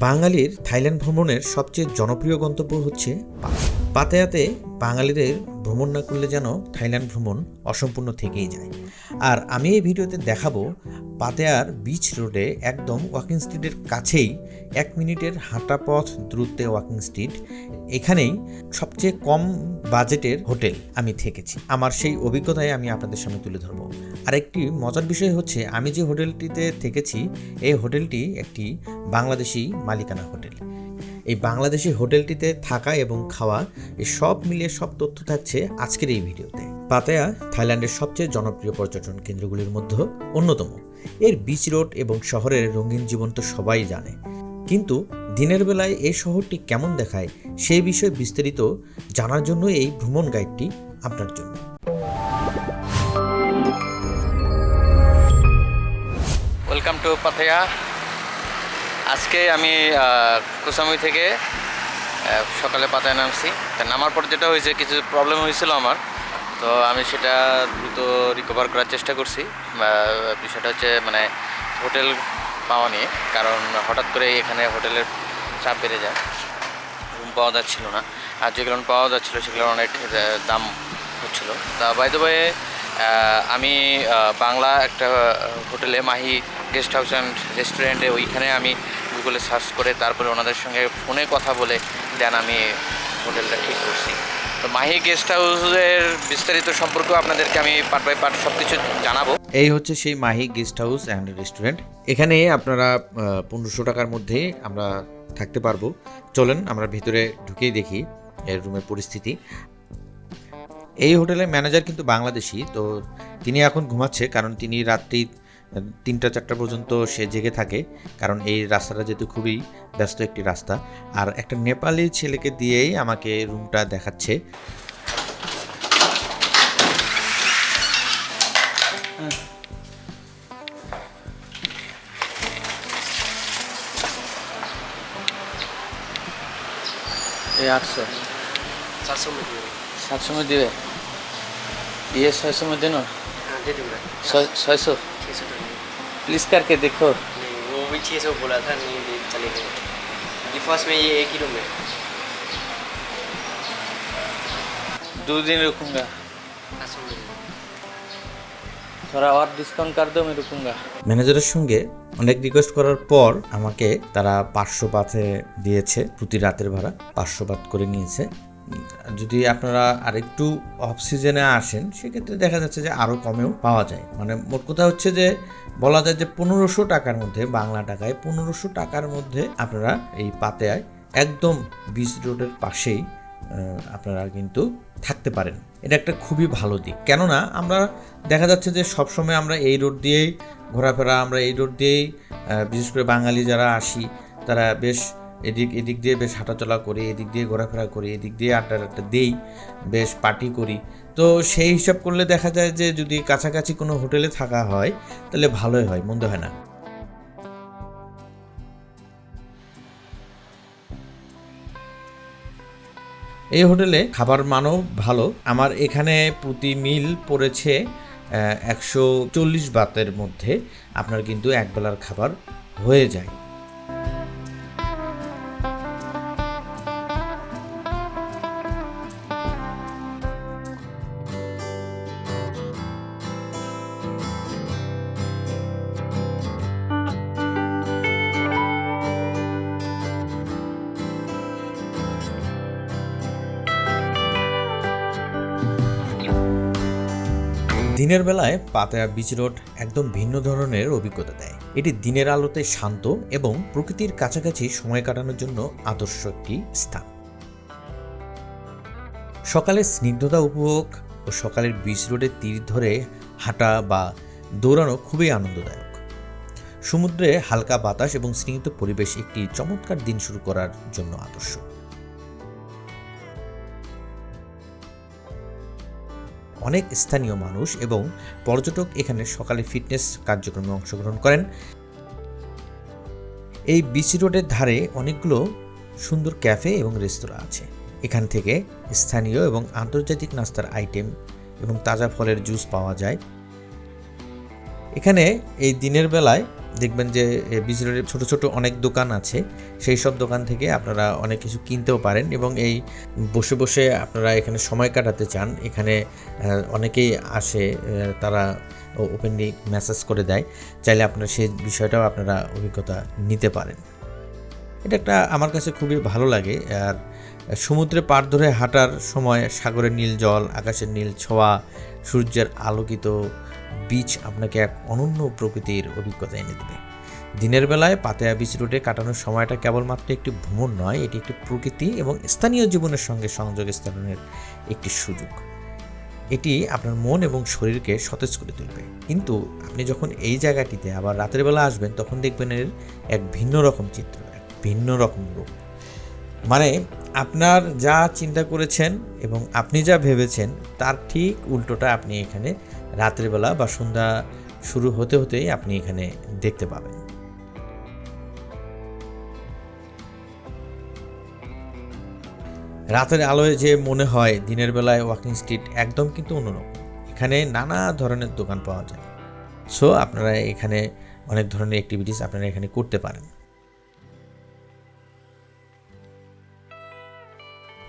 বাঙালির থাইল্যান্ড ভ্রমণের সবচেয়ে জনপ্রিয় গন্তব্য হচ্ছে পাতায়া। পাতায়াতে বাঙালিদের ভ্রমণ না করলে যেন থাইল্যান্ড ভ্রমণ অসম্পূর্ণ থেকেই যায়। আর আমি এই ভিডিওতে দেখাবো পাতায়ার বিচ রোডে একদম ওয়াকিং স্ট্রিটের কাছেই এক মিনিটের হাঁটা পথ দূরত্বে ওয়াকিং স্ট্রিট এখানেই সবচেয়ে কম বাজেটের হোটেল আমি থেকেছি। আমার সেই অভিজ্ঞতায় আমি আপনাদের সামনে তুলে ধরবো। আরেকটি মজার বিষয় হচ্ছে, আমি যে হোটেলটিতে থেকেছি, এই হোটেলটি একটি বাংলাদেশি মালিকানা হোটেল। এই বাংলাদেশি হোটেলটিতে থাকা এবং খাওয়া এই সব মিলিয়ে সব তথ্য থাকছে আজকের এই ভিডিওতে। পাতায়া, থাইল্যান্ডের সবচেয়ে জনপ্রিয় পর্যটন কেন্দ্রগুলির মধ্যে অন্যতম। এর বিচ রোড এবং শহরের রঙিন জীবন তো সবাই জানে। কিন্তু দিনের বেলায় এই শহরটি কেমন দেখায় সেই বিষয়ে বিস্তারিত জানার জন্য এই ভ্রমণ গাইডটি আপনার জন্য। ওয়েলকাম টু পাথায়া আজকে আমি কুসামুই থেকে সকালে পাতায় নামছি। নামার পর যেটা হয়েছে, কিছু প্রবলেম হয়েছিল আমার। তো আমি সেটা দ্রুত রিকভার করার চেষ্টা করছি। বিষয়টা হচ্ছে মানে হোটেল পাওয়া নিয়ে। কারণ হঠাৎ করে এখানে হোটেলের চাপ বেড়ে যায়। রুম পাওয়া যাচ্ছিল না। আর যেগুলো পাওয়া যাচ্ছিল সেগুলো অনেক দাম হচ্ছিল। তা বাই দ্য আমি বাংলা একটা হোটেলে মাহি গেস্ট হাউস অ্যান্ড রেস্টুরেন্টে ওইখানে আমি গুগলে সার্চ করে তারপরে ওনাদের সঙ্গে ফোনে কথা বলে দেন আমি হোটেলটা ঠিক করছি। তো মাহি গেস্ট হাউসের বিস্তারিত সম্পর্কে আপনাদেরকে আমি পার্ট বাই পার্ট সব কিছু জানাব। এই হচ্ছে সেই Mahi guest house and restaurant এখানে আপনারা পনেরোশো টাকার মধ্যে আমরা থাকতে পারব। চলেন আমরা ভিতরে ঢুকেই দেখি এর রুমের পরিস্থিতি। এই হোটেলের ম্যানেজার কিন্তু বাংলাদেশি, তো তিনি এখন ঘুমাচ্ছে, কারণ তিনি রাত্রি তিনটা চারটা পর্যন্ত সে জেগে থাকে কারণ এই রাস্তাটা যেহেতু খুবই ব্যস্ত একটি রাস্তা। আর একটা নেপালি ছেলেকে দিয়েই আমাকে রুমটা দেখাচ্ছে। সাতশো সাতশো দিয়ে ছয়শো মধ্যে না হ্যাঁ, ছয়শো? छः सौ टन प्लीज करके देखो नहीं वो भी छः सौ बोला था नहीं दे चले गए ये फर्स्ट में ये एक ही रूम है दो दिन रुकूंगा सात सौ में थोड़ा और डिस्काउंट कर दो मैं रुकूंगा ম্যানেজারের সঙ্গে অনেক রিকোয়েস্ট করার পর আমাকে তারা পাঁচশো বাথে দিয়েছে প্রতি রাতের ভাড়া পাঁচশো বাত করে নিয়েছে উম, যদি আপনারা আরেকটু অফ সিজনে আসেন, সেক্ষেত্রে দেখা যাচ্ছে যে আরও কমেও পাওয়া যায়। মানে মোট কথা হচ্ছে যে, বলা যায় যে পনেরোশো টাকার মধ্যে, বাংলা টাকায় পনেরোশো টাকার মধ্যে আপনারা এই পাতেয়ায় একদম বিচ রোডের পাশেই আপনারা কিন্তু থাকতে পারেন। এটা একটা খুবই ভালো দিক। কেননা আমরা দেখা যাচ্ছে যে সবসময় আমরা এই রোড দিয়েই ঘোরাফেরা, আমরা এই রোড দিয়েই বিশেষ করে বাঙালি যারা আসি, তারা বেশ এদিক এদিক দিয়ে বেশ হাঁটাচলা করি, এদিক দিয়ে ঘোরাফেরা করি, এদিক দিয়ে আড্ডা আড্ডা দেই, বেশ পার্টি করি। তো সেই হিসাব করলে দেখা যায় যে যদি কাছাকাছি কোনো হোটেলে থাকা হয়, তাহলে ভালোই হয়, মন্দ হয় না। এই হোটেলে খাবার মানও ভালো। আমার এখানে প্রতি মিল পড়েছে একশো চল্লিশ বাতের মধ্যে। আপনার কিন্তু একবেলার খাবার হয়ে যায়। দিনের বেলায় পাতায়া বিচ রোড একদম ভিন্ন ধরনের অভিজ্ঞতা দেয়। এটি দিনের আলোতে শান্ত এবং প্রকৃতির কাছাকাছি সময় কাটানোর জন্য আদর্শ একটি স্থান। সকালের স্নিগ্ধতা উপভোগ ও সকালের বিচ রোডের তীর ধরে হাঁটা বা দৌড়ানো খুবই আনন্দদায়ক। সমুদ্রে হালকা বাতাস এবং স্নিগ্ধ পরিবেশ একটি চমৎকার দিন শুরু করার জন্য আদর্শ। অনেক স্থানীয় মানুষ এবং পর্যটক এখানে সকালে ফিটনেস কার্যক্রমে অংশগ্রহণ করেন। এই বিচি রোডের ধারে অনেকগুলো সুন্দর ক্যাফে এবং রেস্তোরাঁ আছে। এখান থেকে স্থানীয় এবং আন্তর্জাতিক নাস্তার আইটেম এবং তাজা ফলের জুস পাওয়া যায়। এখানে এই দিনের বেলায় দেখবেন যে রোডে ছোটো ছোটো অনেক দোকান আছে। সেই সব দোকান থেকে আপনারা অনেক কিছু কিনতেও পারেন এবং এই বসে বসে আপনারা এখানে সময় কাটাতে চান। এখানে অনেকেই আসে তারা ওপেনলি মেসেজ করে দেয়। চাইলে আপনারা সেই বিষয়টাও আপনারা অভিজ্ঞতা নিতে পারেন। এটা একটা আমার কাছে খুবই ভালো লাগে। আর সমুদ্রে পার ধরে হাঁটার সময় সাগরের নীল জল, আকাশের নীল ছোঁয়া, সূর্যের আলোকিত বিচ আপনাকে এক অনন্য প্রকৃতির অভিজ্ঞতা এনে দেবে। দিনের বেলায় পাতেয়া বিচ রোডে কাটানোর সময়টা কেবলমাত্র একটি ভ্রমণ নয়, এটি একটি প্রকৃতি এবং স্থানীয় জীবনের সঙ্গে সংযোগ স্থাপনের একটি সুযোগ। এটি আপনার মন এবং শরীরকে সতেজ করে তুলবে। কিন্তু আপনি যখন এই জায়গাটিতে আবার রাতের বেলা আসবেন, তখন দেখবেন এর এক ভিন্ন রকম চিত্র, এক ভিন্ন রকম রূপ। মানে আপনার যা চিন্তা করেছেন এবং আপনি যা ভেবেছেন, তার ঠিক উল্টোটা আপনি এখানে রাতের বেলা বা সন্ধ্যা শুরু হতে হতেই আপনি এখানে দেখতে পাবেন। রাতের আলোয় যে মনে হয় দিনের বেলায় ওয়াকিং স্ট্রিট একদম কিন্তু অন্যরকম। এখানে নানা ধরনের দোকান পাওয়া যায়। সো আপনারা এখানে অনেক ধরনের অ্যাক্টিভিটিস আপনারা এখানে করতে পারেন।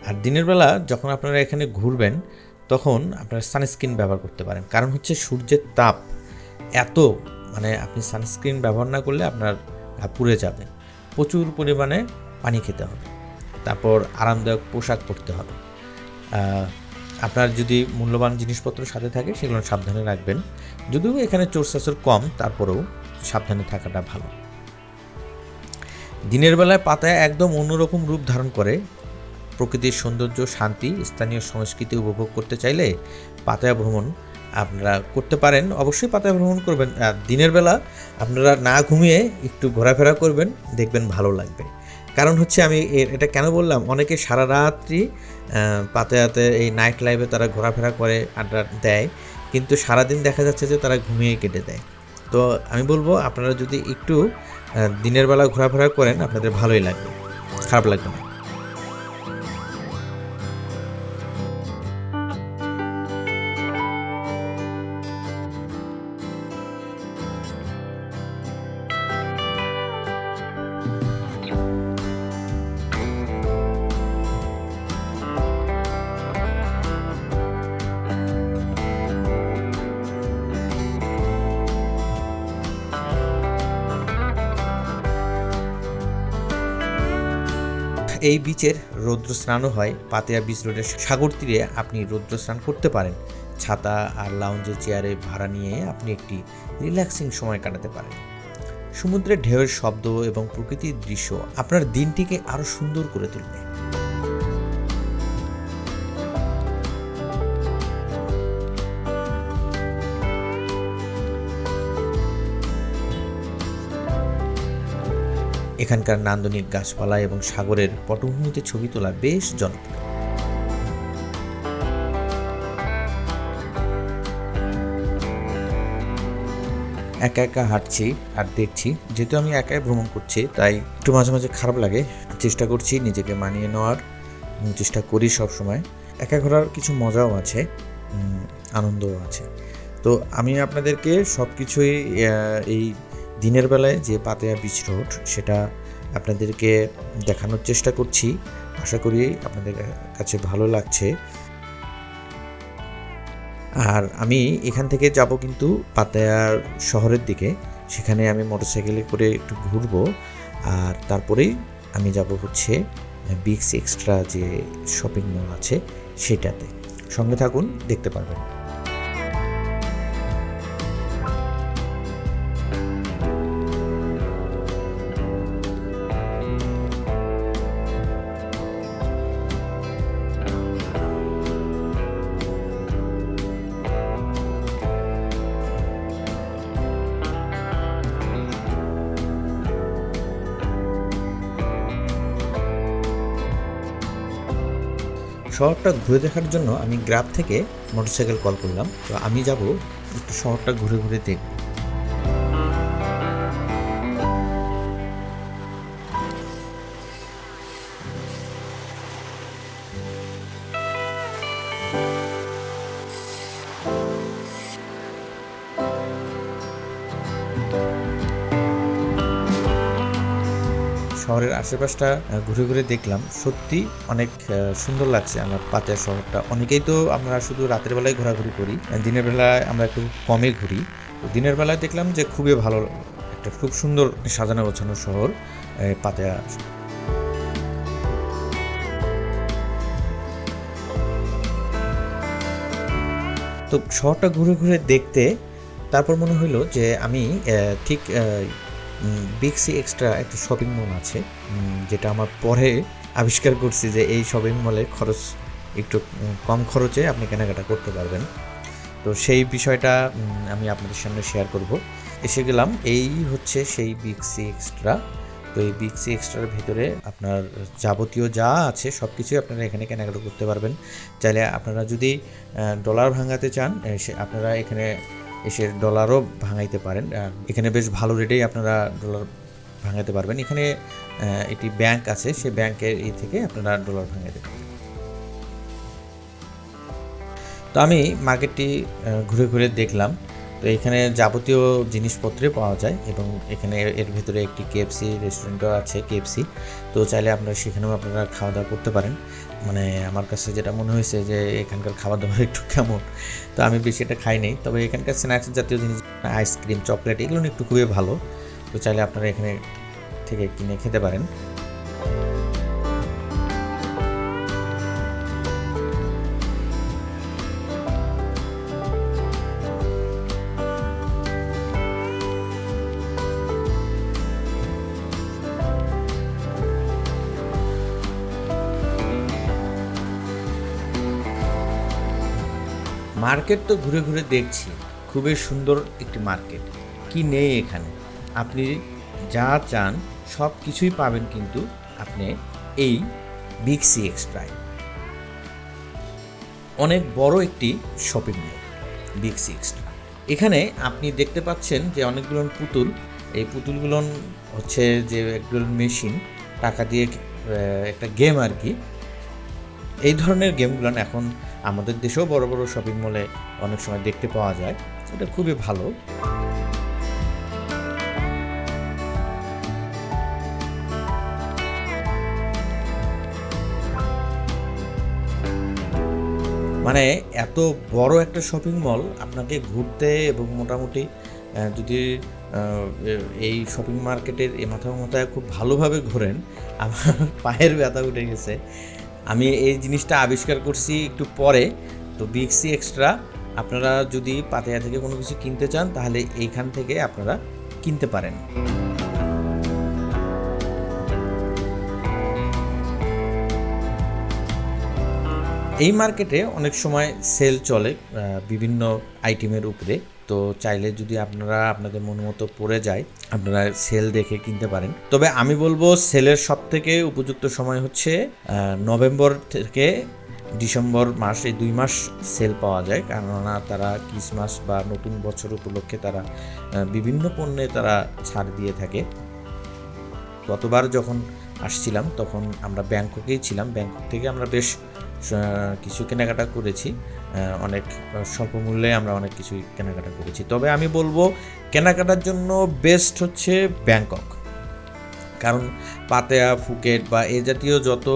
আর দিনের বেলা যখন আপনারা এখানে ঘুরবেন তখন আপনারা সানস্ক্রিন ব্যবহার করতে পারেন। কারণ হচ্ছে সূর্যের তাপ এত মানে আপনি সানস্ক্রিন ব্যবহার না করলে আপনার পুড়ে যাবে। প্রচুর পরিমাণে পানি খেতে হবে। তারপর আরামদায়ক পোশাক পরতে হবে। আপনার যদি মূল্যবান জিনিসপত্র সাথে থাকে সেগুলো সাবধানে রাখবেন। যদিও এখানে চোর চাচর কম, তারপরেও সাবধানে থাকাটা ভালো। দিনের বেলায় পাতায় একদম অন্যরকম রূপ ধারণ করে প্রকৃতির সৌন্দর্য, শান্তি, স্থানীয় সংস্কৃতি উপভোগ করতে চাইলে পাতায়া ভ্রমণ আপনারা করতে পারেন। অবশ্যই পাতায়া ভ্রমণ করবেন। আর দিনের বেলা আপনারা না ঘুমিয়ে একটু ঘোরাফেরা করবেন, দেখবেন ভালো লাগবে। কারণ হচ্ছে আমি এটা কেন বললাম? অনেকে সারা রাত্রি পাতায়াতে এই নাইট লাইফে তারা ঘোরাফেরা করে, আড্ডা দেয়। কিন্তু সারাদিন দেখা যাচ্ছে যে তারা ঘুমিয়ে কেটে দেয়। তো আমি বলব, আপনারা যদি একটু দিনের বেলা ঘোরাফেরা করেন, আপনাদের ভালোই লাগবে। খারাপ লাগবে না। এই বিচের রৌদ্র স্নানও হয়, পাতিয়া বিচ রোডের সাগর তীরে আপনি রৌদ্র স্নান করতে পারেন। ছাতা আর লাউঞ্জের চেয়ারে ভাড়া নিয়ে আপনি একটি রিল্যাক্সিং সময় কাটাতে পারেন। সমুদ্রের ঢেউয়ের শব্দ এবং প্রকৃতির দৃশ্য আপনার দিনটিকে আরও সুন্দর করে তুলবে। এখানকার নান্দনিক গাছপালা এবং সাগরের পটভূমিতে ছবি তোলা বেশ জনপ্রিয়। একা একা হাঁটছি আর দেখছি, যেহেতু আমি একাই ভ্রমণ করছি, তাই একটু মাঝে মাঝে খারাপ লাগে। চেষ্টা করছি নিজেকে মানিয়ে নেওয়ার চেষ্টা করি সব সময় একা ঘোরার কিছু মজাও আছে আনন্দও আছে। তো আমি আপনাদেরকে সব কিছুই এই দিনের বেলায় যে পাতেয়া বিচ রোড সেটা আপনাদেরকে দেখানোর চেষ্টা করছি। আশা করি আপনাদের কাছে ভালো লাগছে। আর আমি এখান থেকে যাব কিন্তু পাতায়ার শহরের দিকে। সেখানে আমি মোটরসাইকেলে করে একটু ঘুরবো। আর তারপরেই আমি যাব হচ্ছে বিগস এক্সট্রা যে শপিং মল আছে, সেটাতে। সঙ্গে থাকুন, দেখতে পারবেন। শহরটা ঘুরে দেখার জন্য আমি গ্রাফ থেকে মোটরসাইকেল কল করলাম। তো আমি যাব একটু শহরটা ঘুরে ঘুরে দেখব। শহরের আশেপাশটা ঘুরে ঘুরে দেখলাম। সত্যি অনেক সুন্দর লাগছে আমার পাতিয়া শহরটা। অনেকেই তো আমরা শুধু রাতের বেলায় ঘোরাঘুরি করি দিনের বেলায় আমরা একটু কমে ঘুরি। দিনের বেলায় দেখলাম যে খুবই ভালো একটা খুব সুন্দর সাজানো গোছানো শহর পাতিয়া তো শহরটা ঘুরে ঘুরে দেখতে, তারপর মনে হলো যে আমি ঠিক বিগ সি এক্সট্রা একটা শপিং মল আছে যেটা আমার পরে আবিষ্কার করছি যে এই শপিং মলে খরচ একটু কম খরচে আপনি কেনাকাটা করতে পারবেন। তো সেই বিষয়টা আমি আপনাদের সামনে শেয়ার করব। এসে গেলাম, এই হচ্ছে সেই বিগ সি এক্সট্রা তো এই বিগ সি এক্সট্রার ভেতরে আপনার যাবতীয় যা আছে সব কিছুই আপনারা এখানে কেনাকাটা করতে পারবেন। চাইলে আপনারা যদি ডলার ভাঙাতে চান আপনারা এখানে এসে ডলারও ভাঙাইতে পারেন। এখানে বেশ ভালো রেটেই আপনারা ডলার ভাঙাতে পারবেন। এখানে একটি ব্যাংক আছে সেই ব্যাংকের এই থেকে আপনারা ডলার ভাঙাতে পারবেন। তো আমি মার্কেটটি ঘুরে ঘুরে দেখলাম। তো এখানে যাবতীয় জিনিসপত্রে পাওয়া যায় এবং এখানে এর ভিতরে একটি কেএফসি রেস্টুরেন্টও আছে কেএফসি তো চাইলে আপনারা সেখানেও আপনারা খাওয়া দাওয়া করতে পারেন। মানে আমার কাছে যেটা মনে হয়েছে যে এখানকার খাবার দাবার একটু কেমন, তো আমি বেশি এটা খাই নাই। তবে এখানকার স্ন্যাক্স জাতীয় জিনিস আইসক্রিম চকলেট এগুলো একটু খুবই ভালো। তো চাইলে আপনারা এখানে থেকে কিনে খেতে পারেন। মার্কেট তো ঘুরে ঘুরে দেখছি। খুবই সুন্দর একটি মার্কেট। কি নেই এখানে? আপনি যা চান, সব কিছুই পাবেন কিন্তু আপনি এই বিগ সি এক্সট্রায় অনেক বড় একটি shopping mall Big C extra এখানে আপনি দেখতে পাচ্ছেন যে অনেকগুলো পুতুল, এই পুতুলগুলো হচ্ছে যে একগুলো মেশিন টাকা দিয়ে একটা গেম আর কি। এই ধরনের গেমগুলো এখন আমাদের দেশেও বড় বড় শপিং মলে অনেক সময় দেখতে পাওয়া যায়। এটা খুবই ভালো। মানে এত বড় একটা শপিং মল আপনাকে ঘুরতে এবং মোটামুটি যদি এই শপিং মার্কেটের এ মাথা মাথায় খুব ভালোভাবে ঘোরেন, আমার পায়ের ব্যথা উঠে গেছে। আমি এই জিনিসটা আবিষ্কার করছি একটু পরে। তো বিগ সি এক্সট্রা আপনারা যদি পাতায়া থেকে কোনো কিছু কিনতে চান, তাহলে এইখান থেকে আপনারা কিনতে পারেন। এই মার্কেটে অনেক সময় সেল চলে বিভিন্ন আইটেমের উপরে। তো চাইলে যদি আপনারা আপনাদের মন মতো পড়ে যায়, আপনারা সেল দেখে কিনতে পারেন। তবে আমি বলব সেলের সব থেকে উপযুক্ত সময় হচ্ছে নভেম্বর থেকে ডিসেম্বর মাস, এই দুই মাস সেল পাওয়া যায়। কেননা তারা ক্রিসমাস বা নতুন বছর উপলক্ষে তারা বিভিন্ন পণ্যে তারা ছাড় দিয়ে থাকে। গতবার যখন আসছিলাম, তখন আমরা ব্যাংককেই ছিলাম। ব্যাংকক থেকে আমরা বেশ কিছু কেনাকাটা করেছি। অনেক স্বল্প মূল্যে আমরা অনেক কিছু কেনাকাটা করেছি। তবে আমি বলব, কেনাকাটার জন্য বেস্ট হচ্ছে ব্যাংকক। কারণ পাতেয়া ফুকেট বা এ জাতীয় যত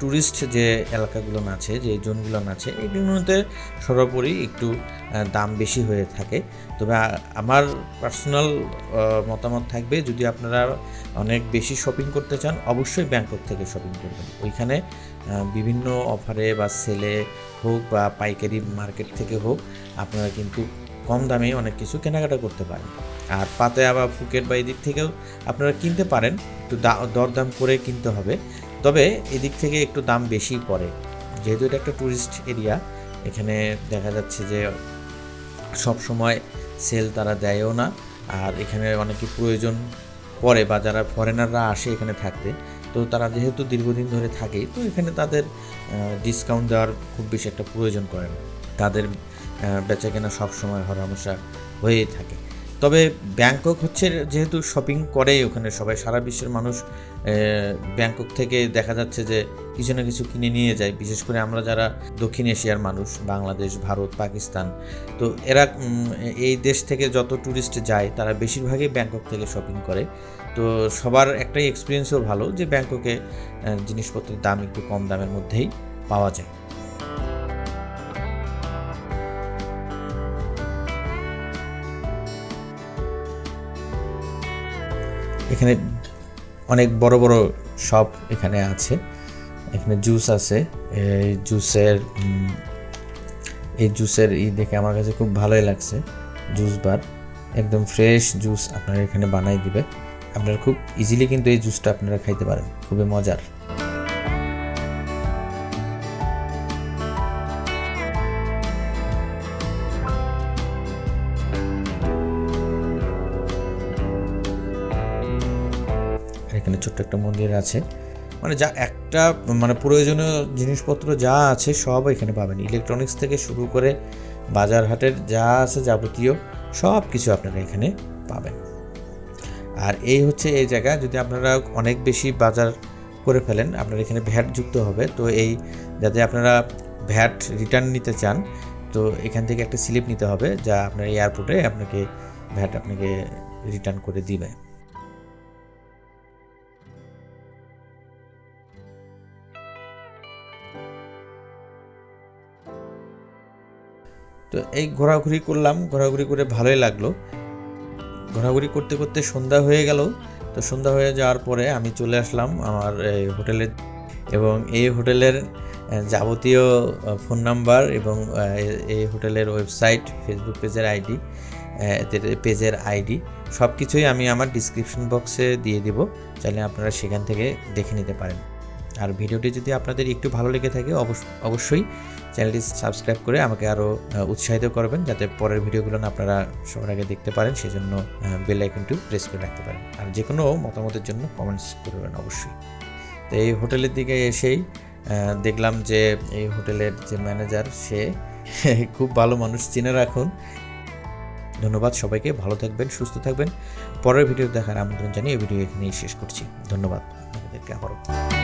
ট্যুরিস্ট যে এলাকাগুলো আছে যে জোনগুলো আছে এগুলোতে সর্বোপরি একটু দাম বেশি হয়ে থাকে। তবে আমার পার্সোনাল মতামত থাকবে, যদি আপনারা অনেক বেশি শপিং করতে চান, অবশ্যই ব্যাংকক থেকে শপিং করবেন। ওইখানে বিভিন্ন অফারে বা সেলে হোক বা পাইকারি মার্কেট থেকে হোক, আপনারা কিন্তু কম দামে অনেক কিছু কেনাকাটা করতে পারেন। আর পাতায়া বা ফুকেট বা এদিক থেকেও আপনারা কিনতে পারেন, একটু দরদাম করে কিনতে হবে। তবে এদিক থেকে একটু দাম বেশি পড়ে। যেহেতু এটা একটা ট্যুরিস্ট এরিয়া এখানে দেখা যাচ্ছে যে সব সময় সেল তারা দেয়ও না। আর এখানে অনেকে প্রয়োজন পড়ে বা যারা ফরেনাররা আসে এখানে থাকতে, তো তারা যেহেতু দীর্ঘদিন ধরে থাকে, তো এখানে তাদের ডিসকাউন্ট দেওয়ার খুব বেশি একটা প্রয়োজন পড়ে না। তাদের বেচা কেনা সবসময় হরামশা হয়েই থাকে। তবে ব্যাংকক হচ্ছে যেহেতু শপিং করে, ওখানে সবাই, সারা বিশ্বের মানুষ ব্যাংকক থেকে দেখা যাচ্ছে যে কিছু না কিছু কিনে নিয়ে যায়। বিশেষ করে আমরা যারা দক্ষিণ এশিয়ার মানুষ, বাংলাদেশ, ভারত, পাকিস্তান, তো এরা এই দেশ থেকে যত ট্যুরিস্ট যায়, তারা বেশিরভাগই ব্যাংকক থেকে শপিং করে। তো সবার একটাই এক্সপিরিয়েন্সও ভালো যে ব্যাংককে জিনিসপত্রের দাম একটু কম দামের মধ্যেই পাওয়া যায়। এখানে অনেক বড় বড় শপ এখানে আছে। এখানে জুস আছে। এই জুসের এই জুসের ই দেখে আমার কাছে খুব ভালোই লাগছে জুস বার একদম ফ্রেশ জুস আপনারা এখানে বানাই দিবে। আপনারা খুব ইজিলি কিন্তু এই জুসটা আপনারা খাইতে পারেন। খুবই মজার। ছোট্ট একটা মন্দির আছে। মানে যা একটা মানে প্রয়োজনীয় জিনিসপত্র যা আছে সব এখানে পাবেন। ইলেকট্রনিক্স থেকে শুরু করে বাজার হাটের যা আছে যাবতীয় সব কিছু আপনারা এখানে পাবেন। আর এই হচ্ছে এই জায়গা, যদি আপনারা অনেক বেশি বাজার করে ফেলেন, আপনার এখানে ভ্যাট যুক্ত হবে। তো এই, যাতে আপনারা ভ্যাট রিটার্ন নিতে চান, তো এখান থেকে একটা স্লিপ নিতে হবে, যা আপনার এয়ারপোর্টে আপনাকে ভ্যাট আপনাকে রিটার্ন করে দিবে। তো এই ঘোরাঘুরি করলাম, ঘোরাঘুরি করে ভালোই লাগল। ঘোরাঘুরি করতে করতে সন্ধ্যা হয়ে গেল। তো সন্ধ্যা হয়ে যাওয়ার পরে আমি চলে আসলাম আমার এই হোটেলে এবং এই হোটেলের যাবতীয় ফোন নাম্বার এবং এই হোটেলের ওয়েবসাইট, ফেসবুক পেজের আইডি পেজের আইডি সব কিছুই আমি আমার ডিসক্রিপশন বক্সে দিয়ে দিব। চাইলে আপনারা সেখান থেকে দেখে নিতে পারেন। আর ভিডিওটি যদি আপনাদের একটু ভালো লেগে থাকে অবশ্য- অবশ্যই চ্যানেলটি সাবস্ক্রাইব করে আমাকে আরও উৎসাহিত করবেন যাতে পরের ভিডিওগুলো আপনারা সবার আগে দেখতে পারেন, সেজন্য বেল আইকনটি প্রেস করে রাখতে পারেন। আর যে কোনো মতামতের জন্য কমেন্টস করবেন অবশ্যই। তো এই হোটেলের দিকে এসেই দেখলাম যে এই হোটেলের যে ম্যানেজার সে খুব ভালো মানুষ, চিনে রাখুন। ধন্যবাদ সবাইকে, ভালো থাকবেন, সুস্থ থাকবেন। পরের ভিডিও দেখার আমন্ত্রণ জানিয়ে এই ভিডিও এখানেই শেষ করছি। ধন্যবাদ আপনাদেরকে আবারও।